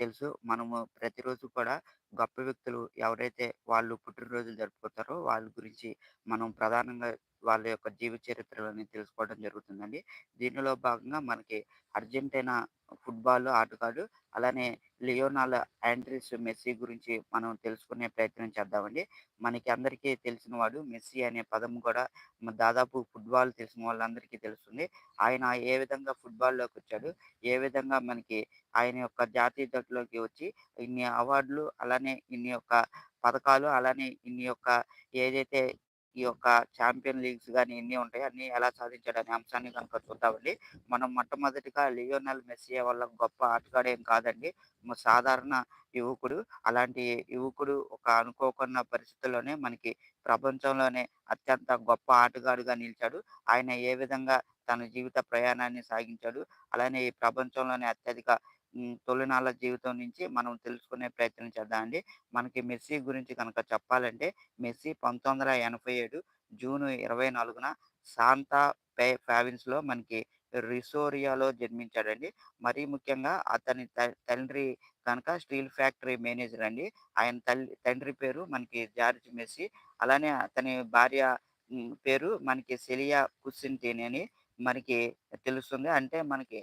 తెలుసు. మనము ప్రతిరోజు కూడా గొప్ప వ్యక్తులు ఎవరైతే వాళ్ళు పుట్టినరోజులు జరుపుకుంటారో వాళ్ళ గురించి మనం ప్రధానంగా వాళ్ళ యొక్క జీవిత చరిత్రలని తెలుసుకోవడం జరుగుతుందండి. దీనిలో భాగంగా మనకి అర్జెంటీనా ఫుట్బాల్ ఆటగాడు అలానే లియోనాల్ ఆండ్రెస్ మెస్సీ గురించి మనం తెలుసుకునే ప్రయత్నం చేద్దామండి. మనకి అందరికీ తెలిసిన వాడు మెస్సీ అనే పదం కూడా దాదాపు ఫుట్బాల్ తెలిసిన వాళ్ళందరికీ తెలుస్తుంది. ఆయన ఏ విధంగా ఫుట్బాల్లోకి వచ్చాడు ఏ విధంగా మనకి ఆయన యొక్క జాతీయ జట్టులోకి వచ్చి ఇన్ని అవార్డులు అలానే ఇన్ని యొక్క పథకాలు అలానే ఇన్ని యొక్క ఏదైతే ఈ యొక్క ఛాంపియన్ లీగ్స్ కానీ ఇన్ని ఉంటాయో అన్ని ఎలా సాధించాడనే అంశాన్ని గనుక చూద్దామండి. మనం మొట్టమొదటిగా లియోనల్ మెస్సీ వల్ల గొప్ప ఆటగాడేం కాదండి. సాధారణ యువకుడు. అలాంటి యువకుడు ఒక అనుకోకున్న పరిస్థితుల్లోనే మనకి ప్రపంచంలోనే అత్యంత గొప్ప ఆటగాడుగా నిలిచాడు. ఆయన ఏ విధంగా తన జీవిత ప్రయాణాన్ని సాగించాడు. అలానే ఈ ప్రపంచంలోనే అత్యధిక తొలినాళ్ళ జీవితం నుంచి మనం తెలుసుకునే ప్రయత్నం చేద్దామండి. మనకి మెస్సీ గురించి కనుక చెప్పాలంటే మెస్సీ 1987 జూన్ 24న సాంతా పే ప్రావిన్స్‌లో మనకి రిసోరియాలో జన్మించాడండి. మరీ ముఖ్యంగా అతని త తండ్రి కనుక స్టీల్ ఫ్యాక్టరీ మేనేజర్ అండి. ఆయన తల్లి తండ్రి పేరు మనకి జార్జ్ మెస్సీ. అలానే అతని భార్య పేరు మనకి సెలియా కుస్సింటిని అని మనకి తెలుస్తుంది. అంటే మనకి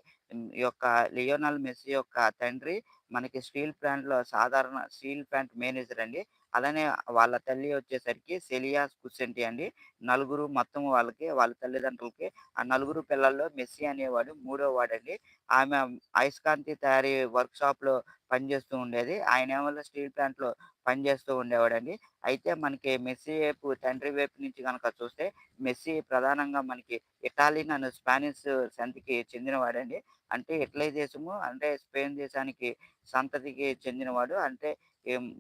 ఈ యొక్క లియోనల్ మెస్సీ యొక్క తండ్రి మనకి స్టీల్ ప్లాంట్‌లో సాధారణ స్టీల్ ప్లాంట్ మేనేజర్ అండి. అలానే వాళ్ళ తల్లి వచ్చేసరికి సెలియా కుసెంటి అండి. నలుగురు మొత్తం వాళ్ళకి వాళ్ళ తల్లిదండ్రులకి ఆ నలుగురు పిల్లల్లో మెస్సీ అనేవాడు మూడో వాడండి. ఆమె అయస్కాంతి తయారీ వర్క్‌షాప్‌లో పనిచేస్తూ ఉండేది. ఆయన ఏమైనా స్టీల్ ప్లాంట్‌లో పనిచేస్తూ ఉండేవాడండి. అయితే మనకి మెస్సీ వైపు తండ్రి వైపు నుంచి కనుక చూస్తే మెస్సీ ప్రధానంగా మనకి ఇటాలియన్ అండ్ స్పానిష్ సంతకి చెందినవాడండి. అంటే ఇటలీ దేశము అంటే స్పెయిన్ దేశానికి సంతతికి చెందినవాడు. అంటే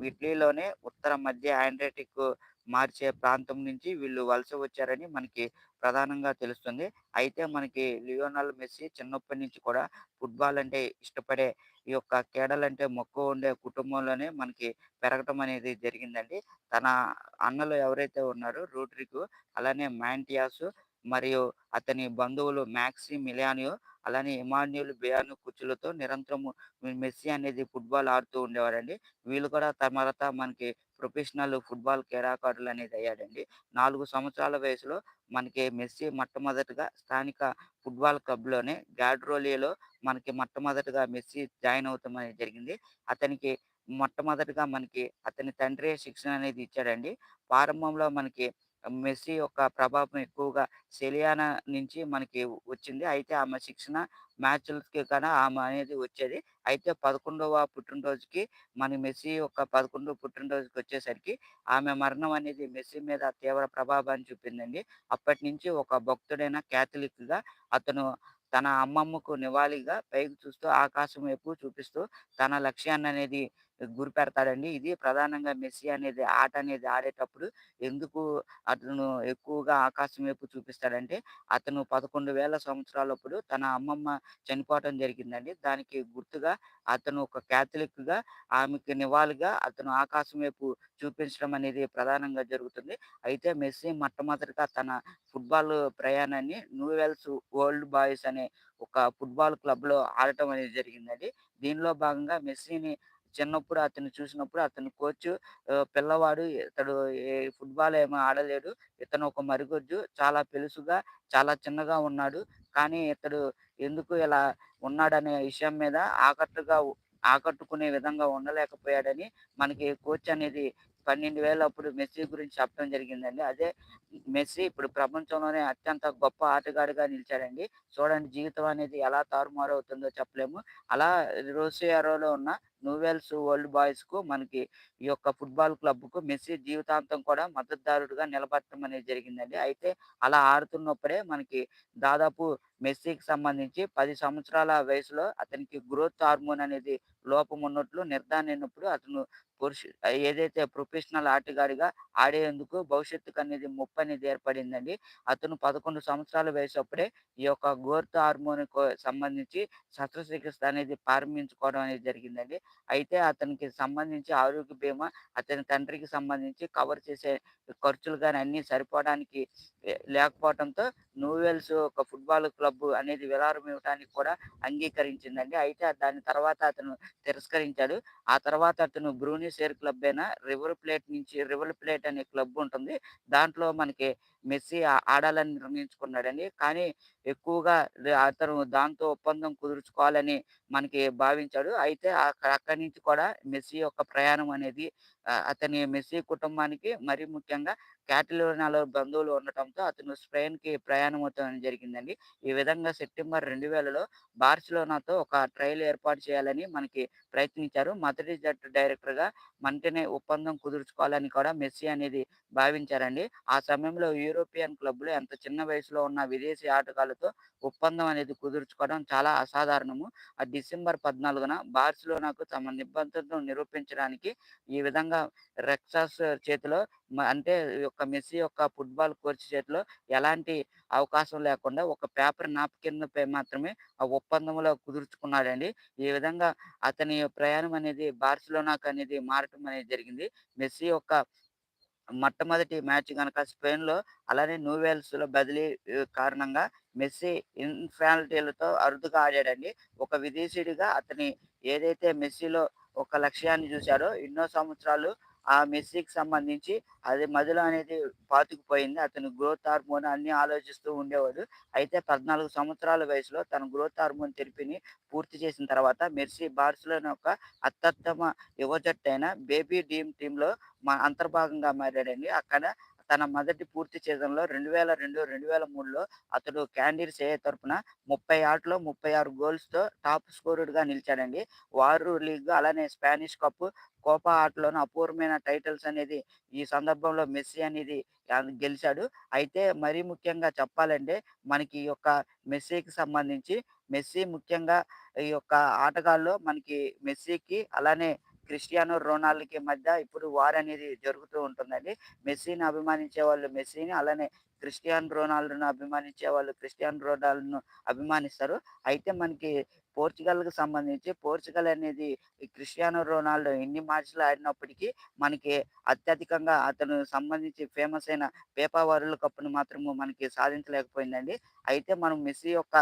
ఇటలీలోనే ఉత్తర మధ్య ఆండ్రటిక్ మార్చే ప్రాంతం నుంచి వీళ్ళు వలస వచ్చారని మనకి ప్రధానంగా తెలుస్తుంది. అయితే మనకి లియోనల్ మెస్సీ చిన్నప్పటి నుంచి కూడా ఫుట్బాల్ అంటే ఇష్టపడే ఈ యొక్క క్రీడలంటే మక్కువ ఉండే కుటుంబంలోనే మనకి పెరగటం అనేది జరిగిందండి. తన అన్నలు ఎవరైతే ఉన్నారో రోడ్రిగో, అలానే మాంటియాస్ మరియు అతని బంధువులు మ్యాక్సీ మిలియానియో, అలానే ఇమాన్యుల్ బియాను కుచ్చులతో నిరంతరము మెస్సీ అనేది ఫుట్బాల్ ఆడుతూ ఉండేవారండి వీళ్ళు కూడా తర్వాత మనకి ప్రొఫెషనల్ ఫుట్బాల్ క్రీడాకారులు అనేది అయ్యాడండి. నాలుగు సంవత్సరాల వయసులో మనకి మెస్సీ మొట్టమొదటగా స్థానిక ఫుట్బాల్ క్లబ్‌లోనే గ్యాడ్రోలియలో మనకి మొట్టమొదటగా మెస్సీ జాయిన్ అవ్వటం అనేది జరిగింది. అతనికి మొట్టమొదటగా మనకి అతని తండ్రి శిక్షణ అనేది ఇచ్చాడండి. ప్రారంభంలో మనకి మెస్సీ యొక్క ప్రభావం ఎక్కువగా సెలియానా నుంచి మనకి వచ్చింది. అయితే ఆమె శిక్షణ మ్యాచ్‌లకి కన్నా ఆమె అనేది వచ్చేది. అయితే 11వ పుట్టినరోజుకి మన మెస్సీ యొక్క పదకొండవ పుట్టినరోజుకి వచ్చేసరికి ఆమె మరణం అనేది మెస్సీ మీద తీవ్ర ప్రభావాన్ని చూపిందండి. అప్పటినుంచి ఒక భక్తుడైన క్యాథలిక్‌గా అతను తన అమ్మమ్మకు నివాళిగా పైకి చూస్తూ ఆకాశం వైపు చూపిస్తూ తన లక్ష్యాన్ని అనేది గురి గురిపెడతాడండి. ఇది ప్రధానంగా మెస్సీ అనేది ఆట అనేది ఆడేటప్పుడు ఎందుకు అతను ఎక్కువగా ఆకాశం వైపు చూపిస్తాడంటే అతను 11,000 సంవత్సరాలప్పుడు తన అమ్మమ్మ చనిపోవటం జరిగిందండి. దానికి గుర్తుగా అతను ఒక క్యాథలిక్‌గా ఆమెకి నివాళిగా అతను ఆకాశం వైపు చూపించడం అనేది ప్రధానంగా జరుగుతుంది. అయితే మెస్సీ మొట్టమొదటిగా తన ఫుట్బాల్ ప్రయాణాన్ని న్యూవెల్స్ ఓల్డ్ బాయ్స్ అనే ఒక ఫుట్బాల్ క్లబ్‌లో ఆడటం అనేది జరిగిందండి. దీనిలో భాగంగా మెస్సీని చిన్నప్పుడు అతను చూసినప్పుడు అతని కోచ్ పిల్లవాడు ఇతడు ఫుట్బాల్ ఏమో ఆడలేడు. ఇతను ఒక మరుగుజ్జు. చాలా పెలుసుగా, చాలా చిన్నగా ఉన్నాడు. కానీ ఇతడు ఎందుకు ఇలా ఉన్నాడనే విషయం మీద ఆకట్టుగా ఆకట్టుకునే విధంగా ఉండలేకపోయాడని మనకి కోచ్ అనేది 12,000 అప్పుడు మెస్సీ గురించి చెప్పడం జరిగిందండి. అదే మెస్సీ ఇప్పుడు ప్రపంచంలోనే అత్యంత గొప్ప ఆటగాడిగా నిలిచాడండి. చూడండి జీవితం అనేది ఎలా తారుమారు అవుతుందో చెప్పలేము. అలా రోసియారోలో ఉన్న న్యూవెల్స్ ఓల్డ్ బాయ్స్‌కు మనకి ఈ యొక్క ఫుట్బాల్ క్లబ్‌కు మెస్సీ జీవితాంతం కూడా మద్దతుదారుడుగా నిలబడటం అనేది జరిగిందండి. అయితే అలా ఆడుతున్నప్పుడే మనకి దాదాపు మెస్సీకి సంబంధించి పది సంవత్సరాల వయసులో అతనికి గ్రోత్ హార్మోన్ అనేది లోపం ఉన్నట్లు నిర్ధారణ అయినప్పుడు అతను పురుషు ఏదైతే ప్రొఫెషనల్ ఆటగాడిగా ఆడేందుకు భవిష్యత్తుకు అనేది ముప్పు అనేది ఏర్పడిందండి. అతను 11 సంవత్సరాల వయసు అప్పుడే ఈ యొక్క గ్రోత్ హార్మోన్‌కు సంబంధించి శస్త్రచికిత్స అనేది ప్రారంభించుకోవడం అనేది జరిగిందండి. అయితే అతనికి సంబంధించి ఆరోగ్య బీమా అతని తండ్రికి సంబంధించి కవర్ చేసే ఖర్చులు కానీ అన్నీ సరిపోవడానికి లేకపోవడంతో నూవెల్స్ ఒక ఫుట్బాల్ క్లబ్ అనేది విరారం ఇవ్వడానికి కూడా అంగీకరించిందండి. అయితే దాని తర్వాత అతను తిరస్కరించాడు. ఆ తర్వాత అతను బ్రూనిసేర్ క్లబ్ అయినా రివర్ ప్లేట్ నుంచి రివర్ ప్లేట్ అనే క్లబ్ ఉంటుంది. దాంట్లో మనకి మెస్సీ ఆడాలని నిర్ణయించుకున్నాడండి. కానీ ఎక్కువగా అతను దాంతో ఒప్పందం కుదుర్చుకోవాలని మనకి భావించాడు. అయితే అక్కడి నుంచి కూడా మెస్సీ యొక్క ప్రయాణం అనేది అతని మెస్సీ కుటుంబానికి మరీ ముఖ్యంగా క్యాటలోనియాలో బంధువులు ఉండటంతో అతను స్పెయిన్‌కి ప్రయాణం అవుతాం జరిగిందండి. ఈ విధంగా సెప్టెంబర్ 2000లో బార్సిలోనాతో ఒక ట్రయల్ ఏర్పాటు చేయాలని మనకి ప్రయత్నించారు. మొదటి జట్టు డైరెక్టర్‌గా మనకనే ఒప్పందం కుదుర్చుకోవాలని కూడా మెస్సీ అనేది భావించారండి. ఆ సమయంలో యూరోపియన్ క్లబ్‌లు ఎంత చిన్న వయసులో ఉన్న విదేశీ ఆటగాళ్ళతో ఒప్పందం అనేది కుదుర్చుకోవడం చాలా అసాధారణము. ఆ డిసెంబర్ 14న బార్సిలోనాకు తమ నిబంధనను నిరూపించడానికి ఈ విధంగా రెక్సాస్ చేతిలో అంటే యొక్క మెస్సీ యొక్క ఫుట్బాల్ కోచ్ చేతిలో ఎలాంటి అవకాశం లేకుండా ఒక పేపర్ నాప్కిన్‌పై మాత్రమే ఆ ఒప్పందంలో కుదుర్చుకున్నాడండి. ఈ విధంగా అతని ప్రయాణం అనేది బార్సిలోనాకు అనేది మారటం అనేది జరిగింది. మెస్సీ యొక్క మొట్టమొదటి మ్యాచ్ కనుక స్పెయిన్‌లో అలానే లో బదిలీ కారణంగా మెస్సీ ఇన్ఫాలిటీలతో అరుదుగా ఆడాడండి. ఒక విదేశీయుడిగా అతని ఏదైతే మెస్సీలో ఒక లక్ష్యాన్ని చూశాడో ఎన్నో సంవత్సరాలు ఆ మెస్సీకి సంబంధించి అది మదిలో అనేది పాతుకుపోయింది. అతను గ్రోత్ హార్మోన్ అన్ని ఆలోచిస్తూ ఉండేవాడు. అయితే 14 సంవత్సరాల వయసులో తన గ్రోత్ హార్మోన్ థెరపీని పూర్తి చేసిన తర్వాత మెర్సీ బార్సిలోనా యొక్క అత్యుత్తమ యువ జట్టు అయిన బేబీ డ్రీమ్ టీంలో మా అంతర్భాగంగా మారాడండి. అక్కడ తన మొదటి పూర్తి సీజన్‌లో 2002, 2003లో అతడు క్యాండిల్స్ ఏ తరపున 30 ఆటలో 36 గోల్స్‌తో టాప్ స్కోరుడ్గా నిలిచాడండి. వారు లీగ్ అలానే స్పానిష్ కప్, కోపా ఆటలోనూ అపూర్వమైన టైటిల్స్ అనేది ఈ సందర్భంలో మెస్సీ అనేది గెలిచాడు. అయితే మరీ ముఖ్యంగా చెప్పాలంటే మనకి ఈ యొక్క మెస్సీకి సంబంధించి మెస్సీ ముఖ్యంగా ఈ యొక్క ఆటగాళ్ళు మనకి మెస్సీకి అలానే క్రిస్టియానో రోనాల్డ్కి మధ్య ఇప్పుడు వార్ అనేది జరుగుతూ ఉంటుందండి. మెస్సీని అభిమానించే వాళ్ళు మెస్సీని అలానే క్రిస్టియాన్ రోనాల్డ్ను అభిమానించే వాళ్ళు క్రిస్టియాన్ రోనాల్డ్ను అభిమానిస్తారు. అయితే మనకి పోర్చుగల్‌కి సంబంధించి పోర్చుగల్ అనేది క్రిస్టియానో రొనాల్డో ఎన్ని మ్యాచ్‌లు ఆడినప్పటికీ మనకి అత్యధికంగా అతను సంబంధించి ఫేమస్ అయిన పేపా వరల్డ్ కప్ను మాత్రము మనకి సాధించలేకపోయిందండి. అయితే మనం మెస్సీ యొక్క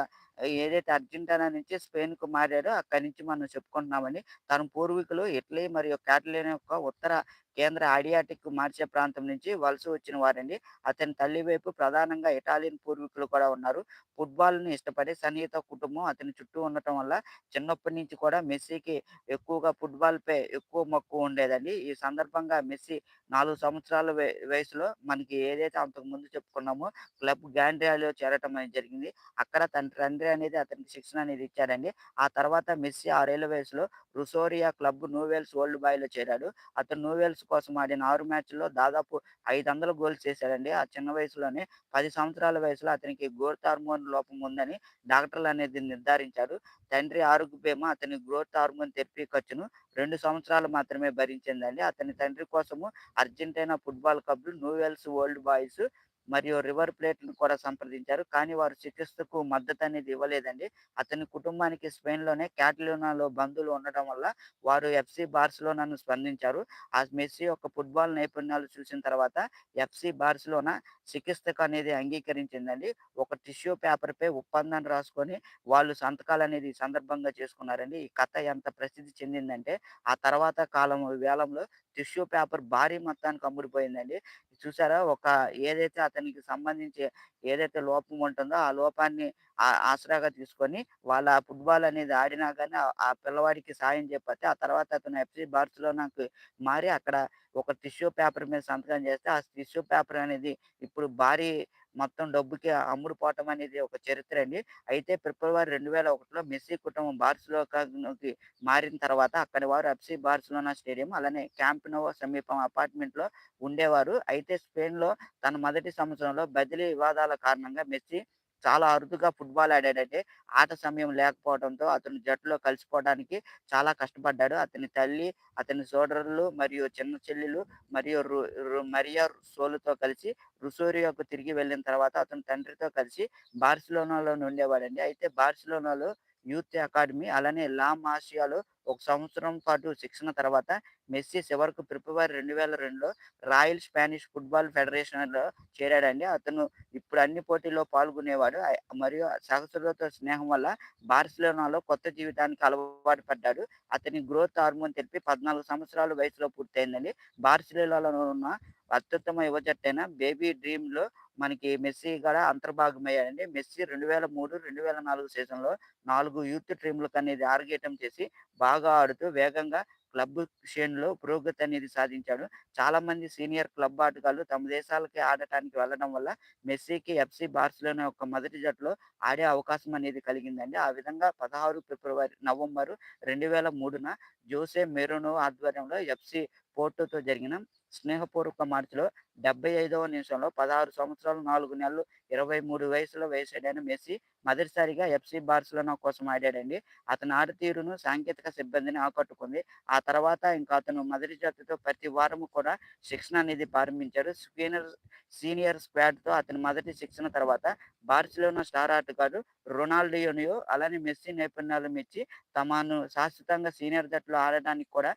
ఏదైతే అర్జెంటీనా నుంచి స్పెయిన్‌కు మారాడో అక్కడి నుంచి మనం చెప్పుకుంటున్నామని తన పూర్వీకులు ఇటలీ మరియు కాటలోనియా యొక్క ఉత్తర కేంద్ర ఆడియాటిక్ మార్చే ప్రాంతం నుంచి వలస వచ్చిన వారండి. అతని తల్లి వైపు ప్రధానంగా ఇటాలియన్ పూర్వీకులు కూడా ఉన్నారు. ఫుట్బాల్‌ని ఇష్టపడే సన్నిహిత కుటుంబం అతని చుట్టూ ఉండటం వల్ల చిన్నప్పటి నుంచి కూడా మెస్సీకి ఎక్కువగా ఫుట్బాల్‌పై ఎక్కువ మక్కువ ఉండేదండి. ఈ సందర్భంగా మెస్సీ నాలుగు సంవత్సరాల వయసులో మనకి ఏదైతే అంతకుముందు చెప్పుకున్నామో క్లబ్ గ్యాండ్రియాలో చేరటం అనేది జరిగింది. అక్కడ తన తండ్రి అనేది అతనికి శిక్షణ అనేది ఇచ్చాడండి. ఆ తర్వాత మెస్సీ 6 ఏళ్ళ వయసులో రుసోరియా క్లబ్ నూవెల్స్ ఓల్డ్ బాయ్‌లో చేరాడు. అతను నూవెల్స్ కోసం ఆడిన ఆరు మ్యాచ్‌ల్లో దాదాపు 500 గోల్స్ చేశాడండి. ఆ చిన్న వయసులోనే పది సంవత్సరాల వయసులో అతనికి గ్రోత్ హార్మోన్ లోపం ఉందని డాక్టర్లు అనేది నిర్ధారించారు. తండ్రి ఆరోగ్య బీమా అతని గ్రోత్ హార్మోన్ థెరపీ ఖర్చును రెండు సంవత్సరాలు మాత్రమే భరించిందండి. అతని తండ్రి కోసము Argentina football club Newell's Old Boys మరియు రివర్ ప్లేట్‌ను కూడా సంప్రదించారు. కానీ వారు చికిత్సకు మద్దతు అనేది ఇవ్వలేదండి. అతని కుటుంబానికి స్పెయిన్‌లోనే క్యాటలోనాలో బంధువులు ఉండటం వల్ల వారు ఎఫ్‌సి బార్సిలోనాను స్పందించారు. ఆ మెస్సీ యొక్క ఫుట్బాల్ నైపుణ్యాలు చూసిన తర్వాత ఎఫ్‌సి బార్సిలోనా చికిత్సకు అనేది అంగీకరించిందండి. ఒక టిష్యూ పేపర్‌పై ఒప్పందాన్ని రాసుకొని వాళ్ళు సంతకాలనేది ఈ సందర్భంగా చేసుకున్నారండి. ఈ కథ ఎంత ప్రసిద్ధి చెందిందంటే ఆ తర్వాత కాలం వేలంలో టిష్యూ పేపర్ భారీ మొత్తానికి అమ్ముడిపోయిందండి చూసారా? ఒక ఏదైతే అతనికి సంబంధించి ఏదైతే లోపం ఉంటుందో ఆ లోపాన్ని ఆ ఆసరాగా తీసుకొని వాళ్ళ ఫుట్బాల్ అనేది ఆడినా కానీ ఆ పిల్లవాడికి సాయం చెప్పతే ఆ తర్వాత అతను ఎఫ్‌సి బార్సిలోనాకి మారి అక్కడ ఒక టిష్యూ పేపర్ మీద సంతకం చేస్తే ఆ టిష్యూ పేపర్ అనేది ఇప్పుడు భారీ మొత్తం డబ్బుకి అమ్ముడుపోవటం అనేది ఒక చరిత్ర అండి. అయితే ఫిబ్రవరి 2001లో మెస్సీ కుటుంబం బార్సిలోకి మారిన తర్వాత అక్కడి వారు ఎఫ్‌సి బార్సిలోనా స్టేడియం అలానే క్యాంప్ నో సమీపం అపార్ట్మెంట్‌లో ఉండేవారు. అయితే స్పెయిన్‌లో తన మొదటి సంవత్సరంలో బదిలీ వివాదాల కారణంగా మెస్సీ చాలా అరుదుగా ఫుట్బాల్ ఆడాడంటే ఆట సమయం లేకపోవడంతో అతను జట్టులో కలిసిపోవడానికి చాలా కష్టపడ్డాడు. అతని తల్లి, అతని సోదరులు మరియు చిన్న చెల్లెలు మరియు రు రు మరియా సోలుతో కలిసి రుసోరియోకు తిరిగి వెళ్ళిన తర్వాత అతని తండ్రితో కలిసి బార్సిలోనాలోనే ఉండేవాడండి. అయితే బార్సిలోనాలో యూత్ అకాడమీ అలానే లా మాసియాలో ఒక సంవత్సరం పాటు శిక్షణ తర్వాత మెస్సీ చివరకు ఫిబ్రవరి 2002లో రాయల్ స్పానిష్ ఫుట్బాల్ ఫెడరేషన్‌లో చేరాడండి. అతను ఇప్పుడు అన్ని పోటీల్లో పాల్గొనేవాడు. మరియు సహచరులతో స్నేహం వల్ల బార్సిలోనాలో కొత్త జీవితానికి అలవాటు పడ్డాడు. అతని గ్రోత్ హార్మోన్ తెలిపి 14 సంవత్సరాల వయసులో పూర్తయిందండి. బార్సిలోనాలో ఉన్న అత్యుత్తమ యువ జట్టైన బేబీ డ్రీమ్‌లో మనకి మెస్సీ కూడా అంతర్భాగమయ్యాడండి. మెస్సీ 2003, 2004 సీజన్‌లో నాలుగు యూత్ టీమ్‌లకనేది ఆరగేయటం చేసి బాగా ఆడుతూ వేగంగా క్లబ్ శ్రేణిలో పురోగతి అనేది సాధించాడు. చాలామంది సీనియర్ క్లబ్ ఆటగాళ్ళు తమ దేశాలకి ఆడటానికి వెళ్ళడం వల్ల మెస్సీకి ఎఫ్‌సీ బార్సిలోనా యొక్క మొదటి జట్టులో ఆడే అవకాశం అనేది కలిగిందండి. ఆ విధంగా 16 ఫిబ్రవరి నవంబరు 2003న జోసే మెరోనో ఆధ్వర్యంలో ఎఫ్‌సీ పోర్టోతో జరిగిన స్నేహపూర్వక మార్చిలో డెబ్బై ఐదవ నిమిషంలో 16 సంవత్సరాలు నాలుగు నెలలు 23 వయసులో వయసుడైన మెస్సీ మొదటిసారిగా ఎఫ్సి బార్సిలోనా కోసం ఆడాడండి. అతని ఆడతీరును సాంకేతిక సిబ్బందిని ఆకట్టుకుంది. ఆ తర్వాత ఇంకా అతను మొదటి జట్టుతో ప్రతి వారము కూడా శిక్షణ అనేది ప్రారంభించాడు. స్వీనర్ సీనియర్ స్క్వాడ్‌తో అతని మొదటి శిక్షణ తర్వాత బార్సిలోనా స్టార్ ఆటగాడు రొనాల్డియోనియో అలానే మెస్సీ నైపుణ్యాలు మెచ్చి తమను శాశ్వతంగా సీనియర్ జట్టులో ఆడడానికి కూడా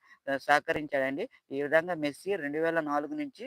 సహకరించాడండి. ఈ విధంగా మెస్సీ 2004 నుంచి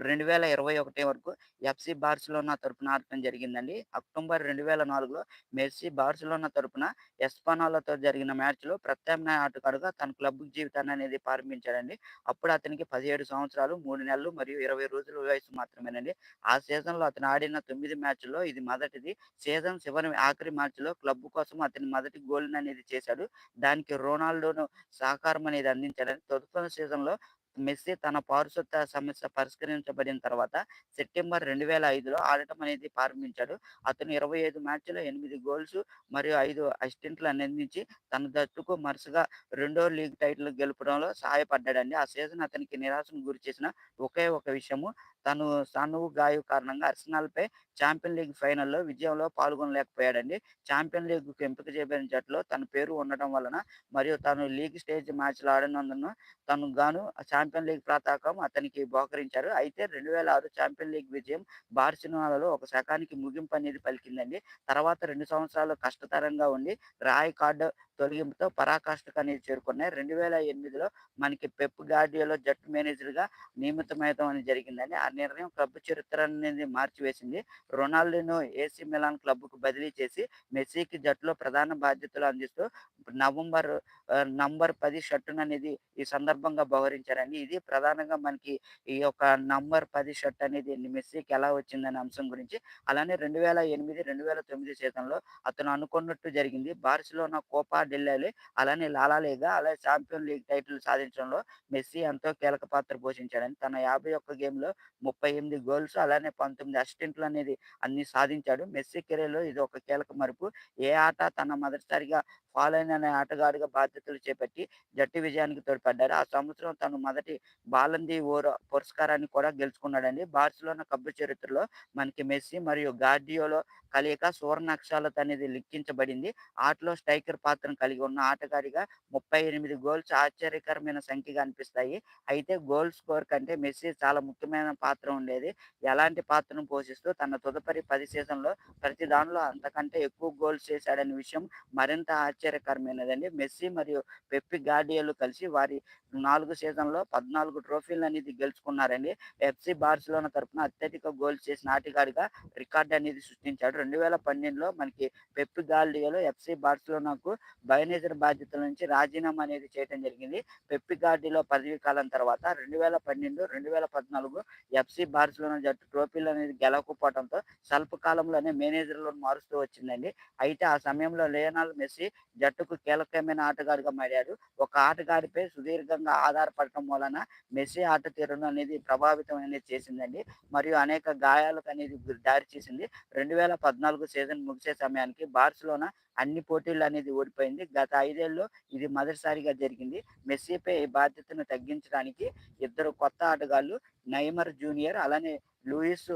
2021 వరకు ఎఫ్సి బార్సిలోనా తరపున ఆడటం జరిగిందండి. అక్టోబర్ రెండు వేల నాలుగులో మెర్సీ బార్సిలోనా తరపున ఎస్పానాలతో జరిగిన మ్యాచ్‌లో ప్రత్యామ్నాయ ఆటగాడుగా తన క్లబ్ జీవితాన్ని అనేది ప్రారంభించాడండి. అప్పుడు అతనికి 17 సంవత్సరాలు, మూడు నెలలు మరియు 20 రోజుల వయసు మాత్రమేనండి. ఆ సీజన్‌లో అతను ఆడిన తొమ్మిది మ్యాచ్‌ల్లో ఇది మొదటిది. సీజన్ చివరి ఆఖరి మ్యాచ్‌లో క్లబ్ కోసం అతని మొదటి గోల్‌ననేది చేశాడు. దానికి రొనాల్డోను సహకారం అనేది అందించాడని తదుపరి సీజన్‌లో మెస్సీ తన పౌరసత్వ సమస్య పరిష్కరించబడిన తర్వాత సెప్టెంబర్ 2005లో ఆడటం అనేది ప్రారంభించాడు. అతను 25 మ్యాచ్‌లో ఎనిమిది గోల్స్ మరియు ఐదు అసిస్టెంట్లు అందించి తన జట్టుకు మరుసగా రెండో లీగ్ టైటిల్ గెలుపడంలో సహాయపడ్డాడండి. ఆ సీజన్ అతనికి నిరాశకు గురిచేసిన ఒకే ఒక విషయము తను సనువు గాయం కారణంగా అర్సనాల్పై ఛాంపియన్ లీగ్ ఫైనల్‌లో విజయంలో పాల్గొనలేకపోయాడండి. ఛాంపియన్ లీగ్‌కు ఎంపిక చేయబడిన జట్టులో తన పేరు ఉండటం వలన మరియు తాను లీగ్ స్టేజ్ మ్యాచ్‌లు ఆడినందున తను గాను ఛాంపియన్ లీగ్ ప్రాతాకం అతనికి బహుకరించారు అయితే 2006 ఛాంపియన్ లీగ్ విజయం బార్సిలోనాలో ఒక శకానికి ముగింపు అనేది పలికిందండి. తర్వాత రెండు సంవత్సరాలు కష్టతరంగా ఉండి రాయ్ కార్డ్ తొలగింపుతో పరాకాష్ఠకు అనేది చేరుకున్నాయి. 2008లో మనకి పెప్ గార్డియోలో జట్టు మేనేజర్‌గా నియమితమయ్యడం అనేది జరిగిందండి. ఆ నిర్ణయం క్లబ్ చరిత్ర అనేది మార్చివేసింది. రొనాల్డోను ఏసీ మిలాన్ క్లబ్‌కు బదిలీ చేసి మెస్సీకి జట్టులో ప్రధాన బాధ్యతలు అందిస్తూ నవంబర్ నంబర్ పది షర్టును అనేది ఈ సందర్భంగా బహూకరించారండి. ఇది ప్రధానంగా మనకి ఈ యొక్క నంబర్ పది షర్ట్ అనేది మెస్సీకి ఎలా వచ్చిందనే అంశం గురించి. అలానే 2008, 2009 సీజన్‌లో అతను అనుకున్నట్టు జరిగింది. బార్సిలోనా కోపా డెల్ అలానే లాలాలేగా అలాగే ఛాంపియన్ లీగ్ టైటిల్ సాధించడంలో మెస్సీ ఎంతో కీలక పాత్ర పోషించాడని తన 51 గేమ్‌లో 38 గోల్స్ అలానే 19 అసిస్టెంట్లు అనేది అన్ని సాధించాడు. మెస్సీ కెరీర్‌లో ఇది ఒక కీలక మరుపు ఏ ఆట తన మొదటిసారిగా ఫాలోయిన్ అనే ఆటగాడిగా బాధ్యతలు చేపట్టి జట్టు విజయానికి తోడ్పడ్డారు. ఆ సంవత్సరం తను మొదటి బాలంది ఓర పురస్కారాన్ని కూడా గెలుచుకున్నాడండి. బార్సిలోనా కబ్బు చరిత్రలో మనకి మెస్సీ మరియు గార్డియోలా కలయిక సువర్ణాక్షరాలతో అనేది లిఖించబడింది. ఆటలో స్ట్రైకర్ పాత్రను కలిగి ఉన్న ఆటగాడిగా 38 గోల్స్ ఆశ్చర్యకరమైన సంఖ్యగా అనిపిస్తాయి. అయితే గోల్ స్కోర్ కంటే మెస్సీ చాలా ముఖ్యమైన పాత్ర ఉండేది. ఎలాంటి పాత్రను పోషిస్తూ తన తదుపరి పది సీజన్‌లో ప్రతి దానిలో అంతకంటే ఎక్కువ గోల్స్ చేశాడనే విషయం మరింత ఆశ్చర్యకరమైనదండి. మెస్సీ మరియు పెప్పి గార్డియోలు కలిసి వారి నాలుగు సీజన్‌లో పద్నాలుగు ట్రోఫీలు అనేది గెలుచుకున్నారండి. ఎఫ్సి బార్సిలోనా తరపున అత్యధిక గోల్స్ చేసిన ఆటగాడిగా రికార్డ్ అనేది సృష్టించాడు. 2012లో మనకి పెప్పి గార్డియోలా ఎఫ్సి బార్సిలోనాకు బయనేజర్ బాధ్యతల నుంచి రాజీనామా అనేది చేయడం జరిగింది. పెప్పి గార్డియోలో పదవీ కాలం తర్వాత 2012, 2014 ఎఫ్‌సీ బార్సిలోనా జట్టు ట్రోఫీలు అనేది గెలవకపోవడంతో స్వల్పకాలంలోనే మేనేజర్‌లను మారుస్తూ వచ్చిందండి. అయితే ఆ సమయంలో లయనల్ మెస్సీ జట్టుకు కీలకమైన ఆటగాడుగా మారాడు. ఒక ఆటగాడిపై సుదీర్ఘంగా ఆధారపడటం వలన మెస్సీ ఆట తీరును అనేది ప్రభావితం అనేది చేసిందండి. మరియు అనేక గాయాలకు అనేది దారి చేసింది రెండు వేల పద్నాలుగు సీజన్ ముగిసే సమయానికి బార్సిలోనా అన్ని పోటీలు అనేది ఓడిపోయింది. గత ఐదేళ్ళలో ఇది మొదటిసారిగా జరిగింది. మెస్సీపై ఈ బాధ్యతను తగ్గించడానికి ఇద్దరు కొత్త ఆటగాళ్ళు నైమర్ జూనియర్ అలానే లూయిస్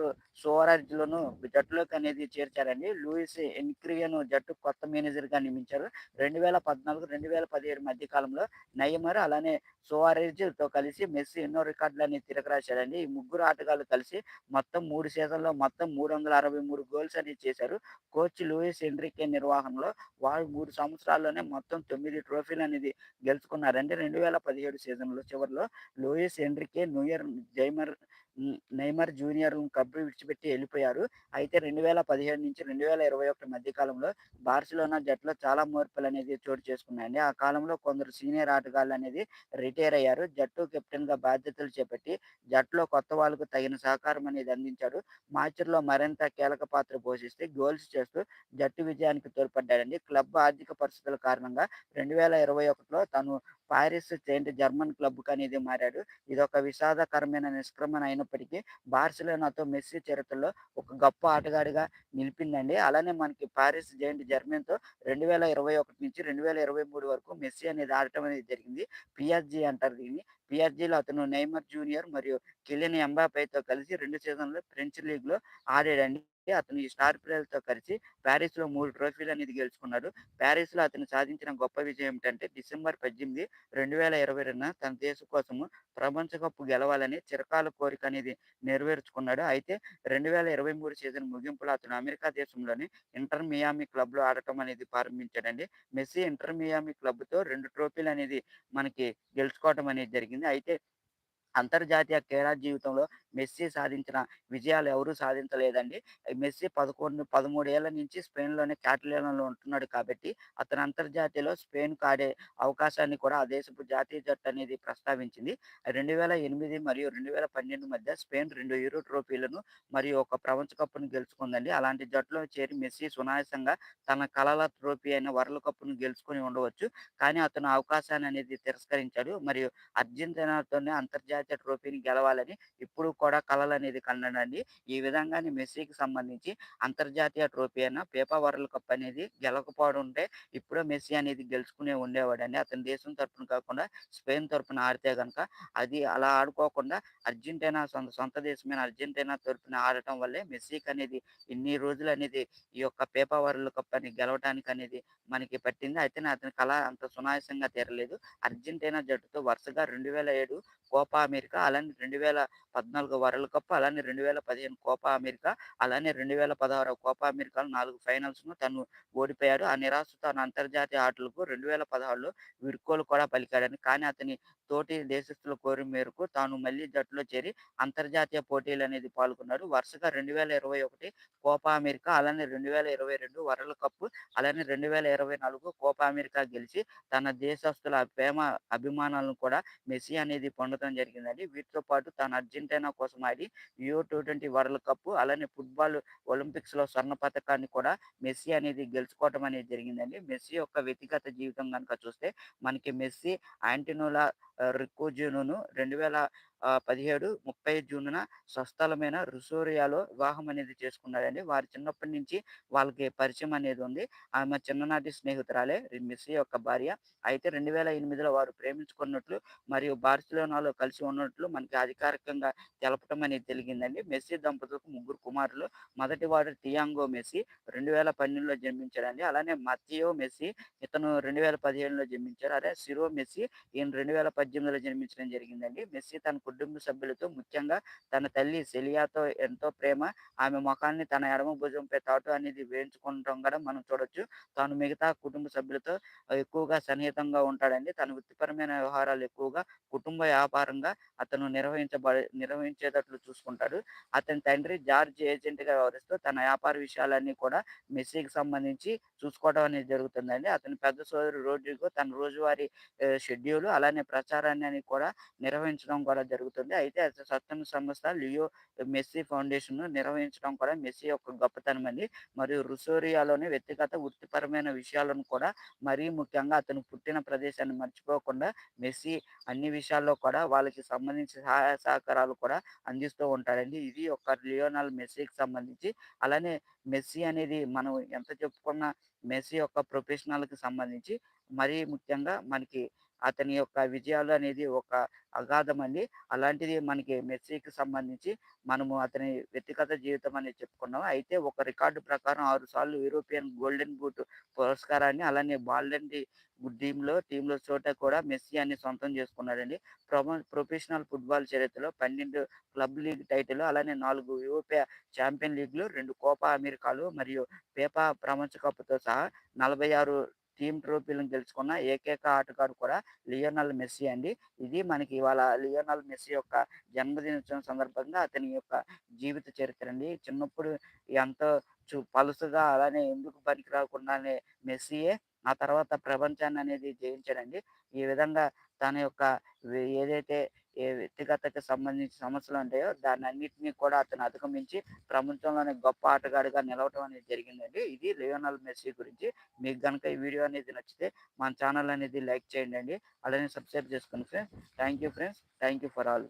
సువారెజ్‌లను జట్టులోకి అనేది చేర్చారండి. లూయిస్ ఎన్క్రియను జట్టు కొత్త మేనేజర్‌గా నియమించారు. 2014, 2017 మధ్య కాలంలో నయమర్ అలానే సువారెజ్‌తో కలిసి మెస్సీ ఎన్నో రికార్డులని తిరగరాశారండి ఈ ముగ్గురు ఆటగాళ్ళు కలిసి మొత్తం మూడు సీజన్‌లో మొత్తం 363 గోల్స్ అనేవి చేశారు. కోచ్ లూయిస్ ఎన్రికే నిర్వహణలో వారు మూడు సంవత్సరాల్లోనే మొత్తం తొమ్మిది ట్రోఫీలు అనేది గెలుచుకున్నారండి. 2017 సీజన్‌లో చివరిలో లూయిస్ ఎన్రికే, న్యూయర్ జైమర్ నెయ్మర్ జూనియర్‌లను క్లబ్ విడిచిపెట్టి వెళ్ళిపోయారు అయితే 2017-2021 మధ్య కాలంలో బార్సిలోనా జట్టులో చాలా మార్పులు అనేది చోటు చేసుకున్నాయండి. ఆ కాలంలో కొందరు సీనియర్ ఆటగాళ్ళు అనేది రిటైర్ అయ్యారు. జట్టు కెప్టెన్‌గా బాధ్యతలు చేపట్టి జట్టులో కొత్త వాళ్ళకు తగిన సహకారం అనేది అందించాడు. మ్యాచ్‌ల్లో మరింత కీలక పాత్ర పోషిస్తే గోల్స్ చేస్తూ జట్టు విజయానికి తోడ్పడ్డాడండి. క్లబ్ ఆర్థిక పరిస్థితుల కారణంగా 2021లో తను పారిస్ సెయింట్ జర్మన్ క్లబ్‌కనేది మారాడు. ఇది ఒక విషాదకరమైన నిష్క్రమణ అయిన ఉన్నప్పటికీ బార్సిలోనాతో మెస్సీ చరిత్రలో ఒక గొప్ప ఆటగాడిగా నిలిపిందండి. అలానే మనకి పారిస్ జైంట్ జర్మన్‌తో 2021-2023 వరకు మెస్సీ అనేది ఆడటం అనేది జరిగింది. పిఆర్జీ అంటారు దీన్ని. పిఆర్జీలో అతను నెయ్మర్ జూనియర్ మరియు కిలియన్ ఎంబాపేతో కలిసి రెండు సీజన్‌లు ఫ్రెంచ్ లీగ్‌లో ఆడాడండి. అతను ఈ స్టార్ ప్లేయర్తో కలిసి ప్యారిస్లో మూడు ట్రోఫీలు అనేది గెలుచుకున్నాడు. పారిస్‌లో అతను సాధించిన గొప్ప విజయం ఏమిటంటే డిసెంబర్ 18, 2022న తన దేశం కోసము ప్రపంచ కప్ గెలవాలని చిరకాల కోరిక అనేది నెరవేర్చుకున్నాడు. అయితే 2023 సీజన్ ముగింపులో అతను అమెరికా దేశంలోని ఇంటర్ మియామి క్లబ్‌లో ఆడటం అనేది ప్రారంభించాడండి. మెస్సీ ఇంటర్ మియామి క్లబ్‌తో 2 ట్రోఫీలనేది మనకి గెలుచుకోవటం అనేది జరిగింది. అయితే అంతర్జాతీయ క్రీడా జీవితంలో మెస్సీ సాధించిన విజయాలు ఎవరు సాధించలేదండి. మెస్సీ 11, 13 ఏళ్ళ నుంచి స్పెయిన్‌లోనే క్యాటలోనియాలో ఉంటున్నాడు కాబట్టి అతను అంతర్జాతీయలో స్పెయిన్కు ఆడే అవకాశాన్ని కూడా ఆ దేశపు జాతీయ జట్టు అనేది ప్రస్తావించింది. 2008 మరియు 2012 మధ్య స్పెయిన్ రెండు యూరో ట్రోఫీలను మరియు ఒక ప్రపంచ కప్‌ను గెలుచుకుందండి. అలాంటి జట్టులో చేరి మెస్సీ సునాయాసంగా తన కళల ట్రోఫీ అయిన వరల్డ్ కప్‌ను గెలుచుకొని ఉండవచ్చు. కానీ అతను అవకాశాన్ని అనేది తిరస్కరించాడు. మరియు అర్జెంటీనాతోనే అంతర్జాతీయ ట్రోఫీని గెలవాలని ఇప్పుడు కూడా కలలనేది కన్నాడండి. ఈ విధంగానే మెస్సీకి సంబంధించి అంతర్జాతీయ ట్రోఫీ అయిన ఫిఫా వరల్డ్ కప్ అనేది గెలవకపోవడం ఇప్పుడే మెస్సీ అనేది గెలుచుకునే ఉండేవాడండి. అతని దేశం తరపున కాకుండా స్పెయిన్ తరపున ఆడితే కనుక అది అలా ఆడుకోకుండా అర్జెంటీనా సొంత సొంత దేశమైన అర్జెంటీనా తరపున ఆడటం వల్లే మెస్సీకి అనేది ఇన్ని రోజులనేది ఈ యొక్క పేపా వరల్డ్ కప్ అని గెలవటానికనేది మనకి పట్టింది. అయితే అతని కళ అంత సునాయాసంగా తీరలేదు. అర్జెంటీనా జట్టుతో వరుసగా 2007 కోపా అమెరికా, అలానే రెండు వేల పద్నాలుగు నాలుగు వరల్డ్ కప్, అలానే 2015 కోపా అమెరికా, అలానే 2016 కోపా అమెరికాలో నాలుగు ఫైనల్స్‌ను తను ఓడిపోయాడు. ఆ నిరాశతో తన అంతర్జాతీయ ఆటలకు 2016లో వీడ్కోలు కూడా పలికాడని. కానీ అతని తోటి దేశస్తుల కోరిక మేరకు తాను మళ్ళీ జట్టులో చేరి అంతర్జాతీయ పోటీలు అనేది పాల్గొన్నారు వరుసగా 2021 కోపా అమెరికా, అలానే 2022 వరల్డ్ కప్, అలానే 2024 కోపా అమెరికా గెలిచి తన దేశస్థుల ప్రేమ, అభిమానాలను కూడా మెస్సీ అనేది పొందడం జరిగిందండి. వీటితో పాటు తాను అర్జెంటీనా కోసం ఆడి యూ టీ20 వరల్డ్ కప్, అలానే ఫుట్బాల్ ఒలింపిక్స్‌లో స్వర్ణ పథకాన్ని కూడా మెస్సీ అనేది గెలుచుకోవటం అనేది జరిగిందండి. మెస్సీ యొక్క వ్యక్తిగత జీవితం గనుక చూస్తే మనకి మెస్సీ రికోజినోను రెండు వేల 2017 30 జూన్‌న స్వస్థలమైన రుసోరియాలో వివాహం అనేది చేసుకున్నాడండి. వారు చిన్నప్పటి నుంచి వాళ్ళకి పరిచయం అనేది ఉంది. ఆమె చిన్ననాటి స్నేహితురాలే మెస్సీ యొక్క భార్య. అయితే 2008లో వారు ప్రేమించుకున్నట్లు మరియు బార్సిలోనాలో కలిసి ఉన్నట్లు మనకి అధికారికంగా తెలపటం అనేది తెలిగిందండి మెస్సీ దంపతులకు ముగ్గురు కుమారులు. మొదటి వాడు టియాంగో మెస్సీ 2012లో జన్మించాడండి. అలానే మత్తెయో మెస్సీ ఇతను 2017లో జన్మించారు. అదే సిరో మెస్సీ ఈయన 2018లో జన్మించడం జరిగిందండి. మెస్సీ తన కుటుంబ సభ్యులతో ముఖ్యంగా తన తల్లి సెలియాతో ఎంతో ప్రేమ. ఆమె మొఖాన్ని తన ఎడమ భుజంపై తాటు అనేది వేయించుకోవడం కూడా మనం చూడొచ్చు. తాను మిగతా కుటుంబ సభ్యులతో ఎక్కువగా సన్నిహితంగా ఉంటాడండి. తన వృత్తిపరమైన వ్యవహారాలు ఎక్కువగా కుటుంబ వ్యాపారంగా అతను నిర్వహించబడే నిర్వహించేటట్లు చూసుకుంటాడు. అతని తండ్రి జార్జ్ ఏజెంట్‌గా వ్యవహరిస్తూ తన వ్యాపార విషయాలన్నీ కూడా మెస్సీకి సంబంధించి చూసుకోవడం అనేది జరుగుతుందండి. అతని పెద్ద సోదరు రోడ్రిగో తన రోజువారీ షెడ్యూల్ అలానే ప్రచారాన్ని కూడా నిర్వహించడం కూడా జరుగుతుంది. జరుగుతుంది అయితే సత్యం సంస్థ లియో మెస్సీ ఫౌండేషన్‌ను నిర్వహించడం కూడా మెస్సీ యొక్క గొప్పతనం అండి. మరియు రుసోరియాలోని వ్యక్తిగత, వృత్తిపరమైన విషయాలను కూడా మరీ ముఖ్యంగా అతను పుట్టిన ప్రదేశాన్ని మర్చిపోకుండా మెస్సీ అన్ని విషయాల్లో కూడా వాళ్ళకి సంబంధించిన సహాయ సహకారాలు కూడా అందిస్తూ ఉంటాడండి. ఇది ఒక లియోనల్ మెస్సీకి సంబంధించి. అలానే మెస్సీ అనేది మనం ఎంత చెప్పుకున్న మెస్సీ యొక్క ప్రొఫెషనల్‌కి సంబంధించి మరీ ముఖ్యంగా మనకి అతని యొక్క విజయాలు అనేది ఒక అగాధం అండి. అలాంటిది మనకి మెస్సీకి సంబంధించి మనము అతని వ్యక్తిగత జీవితం అనేది చెప్పుకున్నాం. అయితే ఒక రికార్డు ప్రకారం ఆరు సార్లు యూరోపియన్ గోల్డెన్ బూట్ పురస్కారాన్ని అలానే బాల్డన్ టీంలో టీమ్‌లో చోట కూడా మెస్సీ అని సొంతం చేసుకున్నాడండి. ప్రొఫెషనల్ ఫుట్బాల్ చరిత్రలో 12 క్లబ్ లీగ్ టైటిల్ అలానే నాలుగు యూరోపియా ఛాంపియన్ లీగ్‌లు, రెండు కోపా అమెరికాలు మరియు పేపా ప్రపంచ కప్‌తో సహా 46 టీమ్ ట్రోఫీలను గెలుచుకున్న ఏకైక ఆటగాడు కూడా లియోనల్ మెస్సీ అండి. ఇది మనకి ఇవాళ లియోనల్ మెస్సీ యొక్క జన్మదినోత్సవం సందర్భంగా అతని యొక్క జీవిత చరిత్ర అండి. చిన్నప్పుడు ఎంతో చు పలుసుగా అలానే ఎందుకు పనికి రాకుండానే మెస్సీయే ఆ తర్వాత ప్రపంచాన్ని అనేది జయించాడండి. ఈ విధంగా తన యొక్క ఏదైతే ఏ వ్యక్తిగతకి సంబంధించిన సమస్యలు ఉంటాయో దాన్నన్నిటిని కూడా అతను అధిగమించి ప్రపంచంలోనే గొప్ప ఆటగాడిగా నిలవటం అనేది జరిగిందండి. ఇది లియోనల్ మెస్సీ గురించి. మీకు కనుక ఈ వీడియో అనేది నచ్చితే మన ఛానల్ అనేది లైక్ చేయండి అండి అలానే సబ్స్క్రైబ్ చేసుకోండి friends. Thank you friends. Thank you for all.